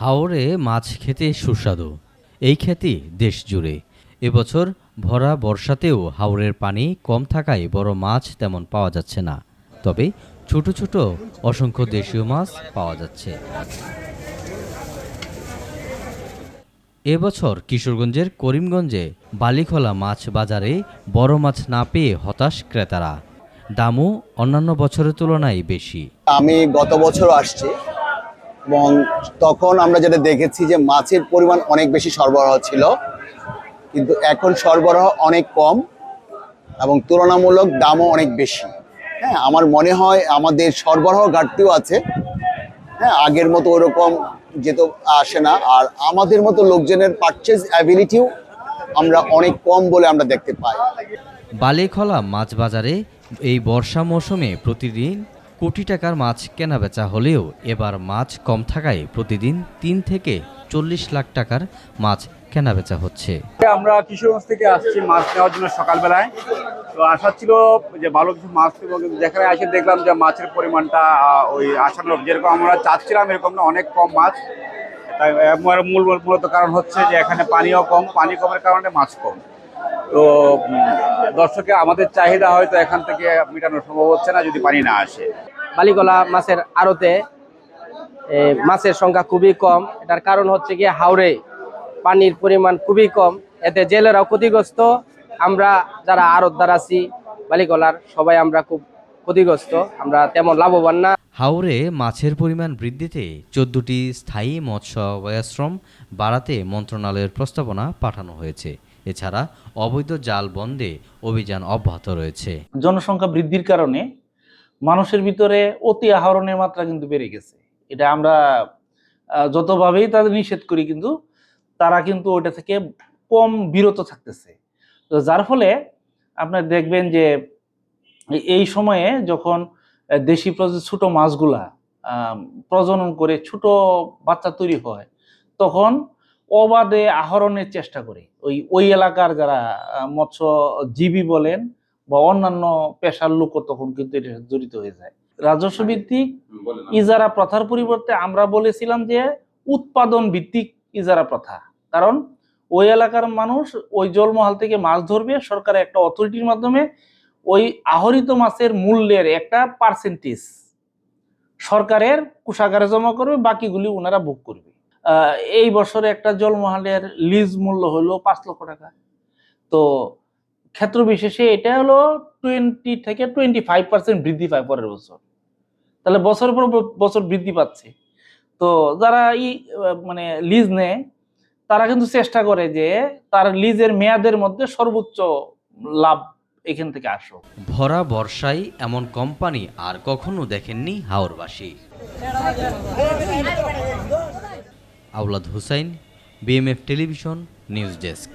হাওরে মাছ খেতে সুস্বাদু। এই খ্যাতি দেশ জুড়ে। এবছর ভরা বর্ষাতেও হাওরের পানি কম থাকায় বড় মাছ তেমন পাওয়া যাচ্ছে না। তবে ছোট ছোট অসংখ্য দেশীয় মাছ পাওয়া যাচ্ছে। এবছর কিশোরগঞ্জের করিমগঞ্জে বালিখোলা মাছ বাজারে বড় মাছ না পেয়ে হতাশ ক্রেতারা। দামও অন্যান্য বছরের তুলনায় বেশি। আমি গত বছর আসছি। এবং তখন আমরা যেটা দেখেছি যে মাছের পরিমাণ অনেক বেশি সরবরাহ ছিল, কিন্তু এখন সরবরাহ অনেক কম এবং তুলনামূলক দামও অনেক বেশি। হ্যাঁ আমার মনে হয় আমাদের সরবরাহ ঘাটতিও আছে। হ্যাঁ আগের মতো ওরকম যেহেতু আসে না। আর আমাদের মতো লোকজনের পারচেজ অ্যাবিলিটিও আমরা অনেক কম বলে আমরা দেখতে পাই। বালিখলা মাছ বাজারে এই বর্ষা মৌসুমে প্রতিদিন কোটি টাকার মাছ কেনা বেচা হলেও এবার মাছ কম থাকায় প্রতিদিন তিন থেকে চল্লিশ লাখ টাকার মাছ কেনা বেচা হচ্ছে। আমরা কিশোরগঞ্জ থেকে আসছি মাছ নেওয়ার জন্য সকালবেলায়। তো আশা ছিল যে ভালো কিছু মাছ এবং যেখানে এসে দেখলাম যে মাছের পরিমাণটা ওই আশানুরূপ যেরকম আমরা চাচ্ছিলাম, এরকম না, অনেক কম মাছ। তাই মূল মূলত কারণ হচ্ছে যে এখানে পানিও কম, পানি কমের কারণে মাছ কম। তো দর্শকে আমাদের চাহিদা হয়তো এখান থেকে মেটানো সম্ভব হচ্ছে না যদি পানি না আসে। বালিগলা মাছের আড়তে মাছের সংখ্যা খুবই কম। এটার কারণ হচ্ছে গিয়ে হাওড়ে পানির পরিমাণ খুবই কম। এতে জেলেরাও ক্ষতিগ্রস্ত। আমরা যারা আড়তদার আছি বালিগলার সবাই আমরা খুব ক্ষতিগ্রস্ত। আমরা তেমন লাভবান না। হাওরে মাছের পরিমাণ বৃদ্ধিতে চোদ্দটি স্থায়ী মৎস্য আশ্রম বাড়াতে মন্ত্রণালয়ের প্রস্তাবনা পাঠানো হয়েছে। এছাড়া অবৈধ জাল বন্ধে অভিযান অব্যাহত রয়েছে। জনসংখ্যা বৃদ্ধির কারণে মানুষের ভিতরে অতি আহরণের মাত্রা কিন্তু বেড়ে গেছে। এটা আমরা যতভাবেই তাদের নিষেধ করি কিন্তু তারা কিন্তু ওটা থেকে কম বিরত থাকতেছে। তো যার ফলে আপনার দেখবেন যে এই- সময়ে যখন দেশি প্রজাতির ছোট মাছগুলা প্রজনন করে ছোট বাচ্চা তৈরি হয়, তখন অবাধে আহরণের চেষ্টা করে। ওই ওই এলাকার যারা মৎস্যজীবী বলেন বা অন্যান্য পেশার লোকও তখন কিন্তু এটা জড়িত হয়ে যায়। রাজস্ব ভিত্তিক ইজারা প্রথার পরিবর্তে আমরা বলেছিলাম যে উৎপাদন ভিত্তিক ইজারা প্রথা। কারণ ওই এলাকার মানুষ ওই জলমহল থেকে মাছ ধরবে সরকারের একটা অথরিটির মাধ্যমে ওই আহরিত মাছের মূল্যের একটা পার্সেন্টেজ সরকারের কোষাগারে জমা করবে বাকিগুলি ওনারা ভোগ করবে। এই বছরে একটা জলমহালের লিজ মূল্য হলো পাঁচ লক্ষ টাকা। তো ক্ষেত্র বিশেষে এটা হলো টোয়েন্টি থেকে টোয়েন্টি ফাইভ পার্সেন্ট বৃদ্ধি পায় পরের বছর। তাহলে বছর পর বছর বৃদ্ধি পাচ্ছে। তো যারা ই মানে লিজ নেয়, তারা কিন্তু চেষ্টা করে যে তার লিজের মেয়াদের মধ্যে সর্বোচ্চ লাভ এখান থেকে আসো ভরা বর্ষায় এমন কোম্পানি আর কখনো দেখেননি হাওরবাসী। Aulad Hussain BMF television news desk